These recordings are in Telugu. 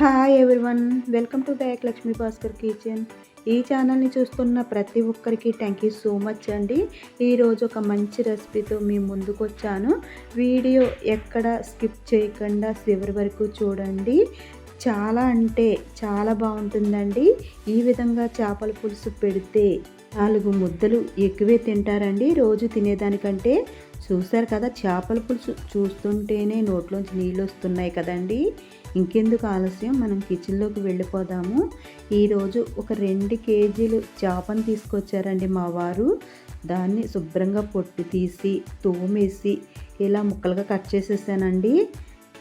Hi everyone welcome to back Lakshmi Bhaskar kitchen ఈ ఛానల్ని చూస్తున్న ప్రతి ఒక్కరికి థ్యాంక్ యూ సో మచ్ అండి. ఈరోజు ఒక మంచి రెసిపీతో మీ ముందుకు వచ్చాను. వీడియో ఎక్కడ స్కిప్ చేయకుండా చివరి వరకు చూడండి. చాలా అంటే చాలా బాగుంటుందండి. ఈ విధంగా చేపల పులుసు పెడితే నాలుగు ముద్దలు ఎక్కువే తింటారండి. రోజు తినేదానికంటే చూశారు కదా చేపల పులుసు చూస్తుంటేనే నోట్లోంచి నీళ్ళు వస్తున్నాయి కదండీ. ఇంకెందుకు ఆలస్యం? మనం కిచెన్లోకి వెళ్ళిపోదాము. ఈరోజు ఒక రెండు కేజీలు చేపను తీసుకొచ్చారండి మా వారు. దాన్ని శుభ్రంగా పొట్టు తీసి తోమేసి ఇలా ముక్కలుగా కట్ చేసేసానండి.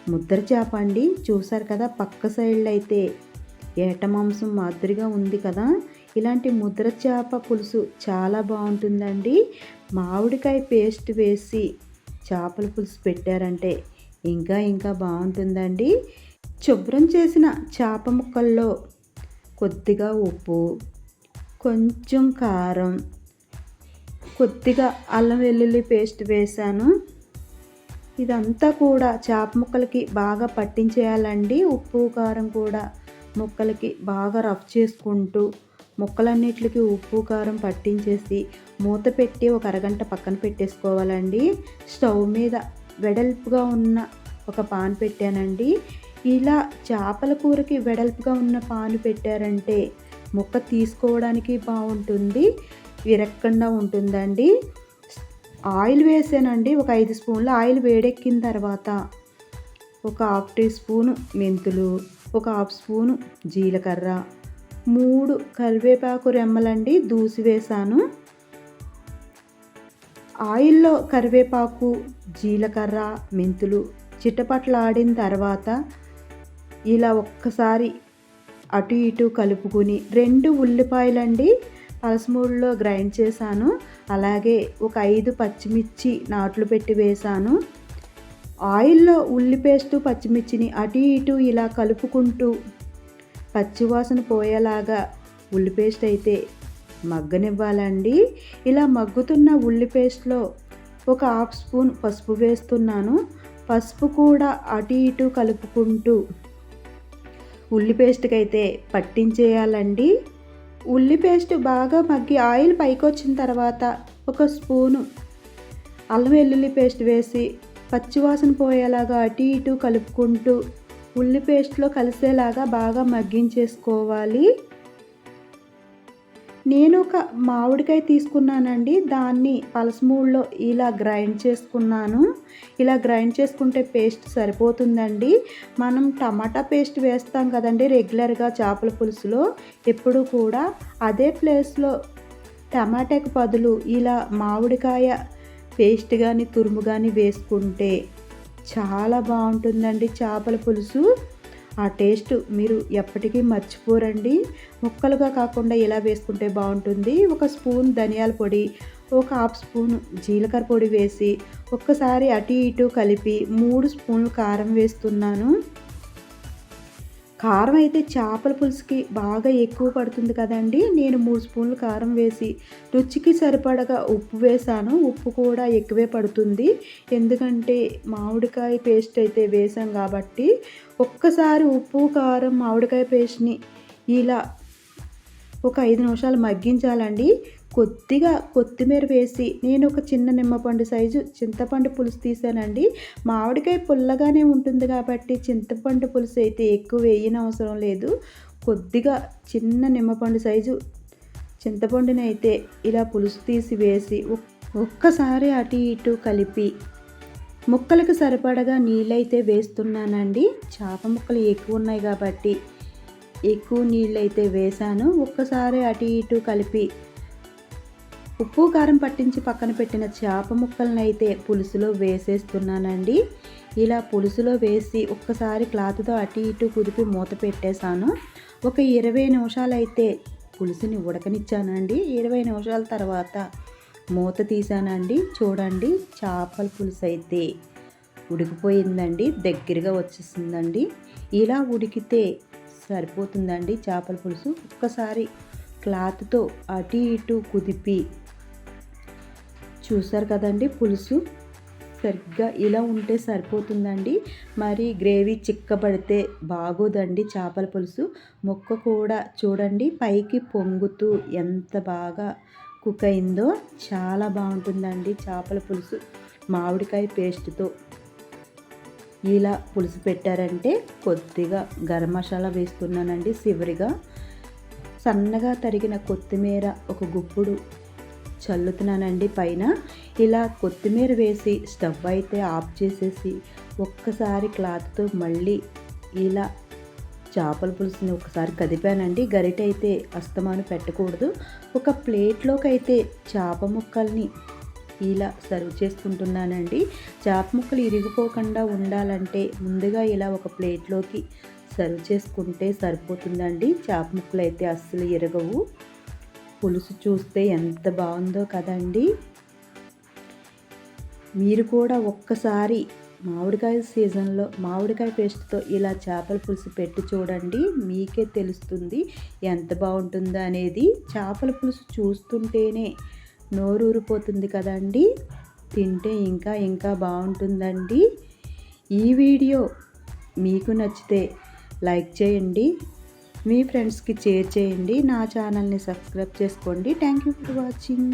ముద్దర చేప అండి. చూసారు కదా పక్క సైడ్లో అయితే ఏట మాంసం మాదిరిగా ఉంది కదా. ఇలాంటి ముద్ర చేప పులుసు చాలా బాగుంటుందండి. మామిడికాయ పేస్ట్ వేసి చేపల పులుసు పెట్టారంటే ఇంకా ఇంకా బాగుంటుందండి. శుభ్రం చేసిన చేప ముక్కల్లో కొద్దిగా ఉప్పు కొంచెం కారం కొద్దిగా అల్లం వెల్లుల్లి పేస్ట్ వేసాను ఇదంతా కూడా చేప ముక్కలకి బాగా పట్టించేయాలండి. ఉప్పు కారం కూడా ముక్కలకి బాగా రఫ్ చేసుకుంటూ ముక్కలన్నిటికి ఉప్పు కారం పట్టించేసి మూత పెట్టి ఒక అరగంట పక్కన పెట్టేసుకోవాలండి. స్టవ్ మీద వెడల్పుగా ఉన్న ఒక పాన్ పెట్టానండి. ఇలా చేపల కూరకి వెడల్పుగా ఉన్న పాను పెట్టారంటే ముక్క తీసుకోవడానికి బాగుంటుంది విరక్కుండా ఉంటుందండి. ఆయిల్ వేసానండి ఒక ఐదు స్పూన్లు ఆయిల్ వేడెక్కిన తర్వాత ఒక హాఫ్ టీ స్పూను మెంతులు ఒక హాఫ్ స్పూను జీలకర్ర మూడు కరివేపాకు రెమ్మలండి దూసి వేసాను. ఆయిల్లో కరివేపాకు జీలకర్ర మెంతులు చిట్టపట్లాడిన తర్వాత ఇలా ఒక్కసారి అటు ఇటు కలుపుకుని రెండు ఉల్లిపాయలండి. పలసమూడులో గ్రైండ్ చేశాను. అలాగే ఒక ఐదు పచ్చిమిర్చి నాట్లు పెట్టి వేశాను. ఆయిల్లో ఉల్లి పేస్టు పచ్చిమిర్చిని అటు ఇటు ఇలా కలుపుకుంటూ పచ్చివాసన పోయేలాగా ఉల్లి పేస్ట్ అయితే మగ్గనివ్వాలండి. ఇలా మగ్గుతున్న ఉల్లి పేస్ట్లో ఒక హాఫ్ స్పూన్ పసుపు వేస్తున్నాను. పసుపు కూడా అటు ఇటు కలుపుకుంటూ ఉల్లి పేస్ట్కి అయితే పట్టించేయాలండి. ఉల్లి పేస్ట్ బాగా మగ్గి ఆయిల్ పైకి వచ్చిన తర్వాత ఒక స్పూను అల్లం వెల్లుల్లి పేస్ట్ వేసి పచ్చివాసన పోయేలాగా అటు ఇటు కలుపుకుంటూ ఉల్లి పేస్ట్లో కలిసేలాగా బాగా మగ్గించేసుకోవాలి. నేను ఒక మామిడికాయ తీసుకున్నానండి. దాన్ని పలసమూడులో ఇలా గ్రైండ్ చేసుకున్నాను. ఇలా గ్రైండ్ చేసుకుంటే పేస్ట్ సరిపోతుందండి. మనం టమాటా పేస్ట్ వేస్తాం కదండి రెగ్యులర్గా చేపల పులుసులో. ఎప్పుడు కూడా అదే ప్లేస్లో టమాటాకి బదులు ఇలా మామిడికాయ పేస్ట్ కానీ తురుము కానీ వేసుకుంటే చాలా బాగుంటుందండి చేపల పులుసు. ఆ టేస్ట్ మీరు ఎప్పటికీ మర్చిపోరండి. ముక్కలుగా కాకుండా ఇలా వేసుకుంటే బాగుంటుంది. ఒక స్పూన్ ధనియాల పొడి ఒక హాఫ్ స్పూన్ జీలకర్ర పొడి వేసి ఒక్కసారి అటు ఇటు కలిపి మూడు స్పూన్లు కారం వేస్తున్నాను. కారం అయితే చేపల పులుసుకి బాగా ఎక్కువ పడుతుంది కదండి. నేను మూడు స్పూన్లు కారం వేసి రుచికి సరిపడగా ఉప్పు వేసాను. ఉప్పు కూడా ఎక్కువే పడుతుంది. ఎందుకంటే మామిడికాయ పేస్ట్ అయితే వేసాం కాబట్టి ఒక్కసారి ఉప్పు కారం మామిడికాయ పేస్ట్ని ఇలా ఒక ఐదు నిమిషాలు మగ్గించాలండి. కొద్దిగా కొత్తిమీర వేసి నేను ఒక చిన్న నిమ్మపండు సైజు చింతపండు పులుసు తీసానండి. మామిడికాయ పుల్లగానే ఉంటుంది కాబట్టి చింతపండు పులుసు అయితే ఎక్కువ వేయన అవసరం లేదు. కొద్దిగా చిన్న నిమ్మపండు సైజు చింతపండుని అయితే ఇలా పులుసు తీసి వేసి ఒక్కసారి అటు ఇటు కలిపి ముక్కలకు సరిపడగా నీళ్ళైతే వేస్తున్నానండి. చేప ముక్కలు ఎక్కువ ఉన్నాయి కాబట్టి ఎక్కువ నీళ్ళైతే వేసాను. ఒక్కసారి అటు ఇటు కలిపి ఉప్పు కారం పట్టించి పక్కన పెట్టిన చేప ముక్కలను అయితే పులుసులో వేసేస్తున్నానండి. ఇలా పులుసులో వేసి ఒక్కసారి క్లాత్తో అటు ఇటు కుదిపి మూత పెట్టేశాను. ఒక ఇరవై నిమిషాలు అయితే పులుసుని ఉడకనిచ్చానండి. ఇరవై నిమిషాల తర్వాత మూత తీసానండి చూడండి చేపల పులుసు అయితే ఉడికిపోయిందండి. దగ్గరగా వచ్చేసిందండి. ఇలా ఉడికితే సరిపోతుందండి చేపల పులుసు. ఒక్కసారి క్లాత్తో అటు ఇటు కుదిపి. చూసారు కదండి పులుసు? సరిగ్గా ఇలా ఉంటే సరిపోతుందండి. మరి గ్రేవీ చిక్కబడితే బాగోదండి చేపల పులుసు. ముక్క కూడా చూడండి పైకి పొంగుతూ ఎంత బాగా కుక్ అయిందో చాలా బాగుంటుందండి చేపల పులుసు మామిడికాయ పేస్ట్తో. ఇలా పులుసు పెట్టారంటే కొద్దిగా గరం మసాలా వేస్తున్నానండి చివరిగా సన్నగా తరిగిన కొత్తిమీర ఒక గుప్పుడు చల్లుతున్నానండి పైన. ఇలా కొత్తిమీర వేసి స్టవ్ అయితే ఆఫ్ చేసేసి ఒక్కసారి క్లాత్తో మళ్ళీ ఇలా చేపల పులుసుని ఒకసారి కదిపానండి. గరిట అయితే అస్తమాను పెట్టకూడదు. ఒక ప్లేట్లోకి అయితే చేప ముక్కల్ని ఇలా సర్వ్ చేసుకుంటున్నానండి చేప ముక్కలు ఇరిగిపోకుండా ఉండాలంటే ముందుగా ఇలా ఒక ప్లేట్లోకి సర్వ్ చేసుకుంటే సరిపోతుందండి. చేప ముక్కలు అయితే అస్సలు ఇరగవు. పులుసు చూస్తే ఎంత బాగుందో కదండి. మీరు కూడా ఒక్కసారి మామిడికాయ సీజన్లో మామిడికాయ పేస్ట్తో ఇలా చేపల పులుసు పెట్టి చూడండి. మీకే తెలుస్తుంది ఎంత బాగుంటుందో అనేది. చేపల పులుసు చూస్తుంటేనే నోరూరిపోతుంది కదండి. తింటే ఇంకా ఇంకా బాగుంటుందండి. ఈ వీడియో మీకు నచ్చితే లైక్ చేయండి. మీ ఫ్రెండ్స్కి షేర్ చేయండి. నా ఛానల్ని సబ్స్క్రైబ్ చేసుకోండి. Thank you for watching.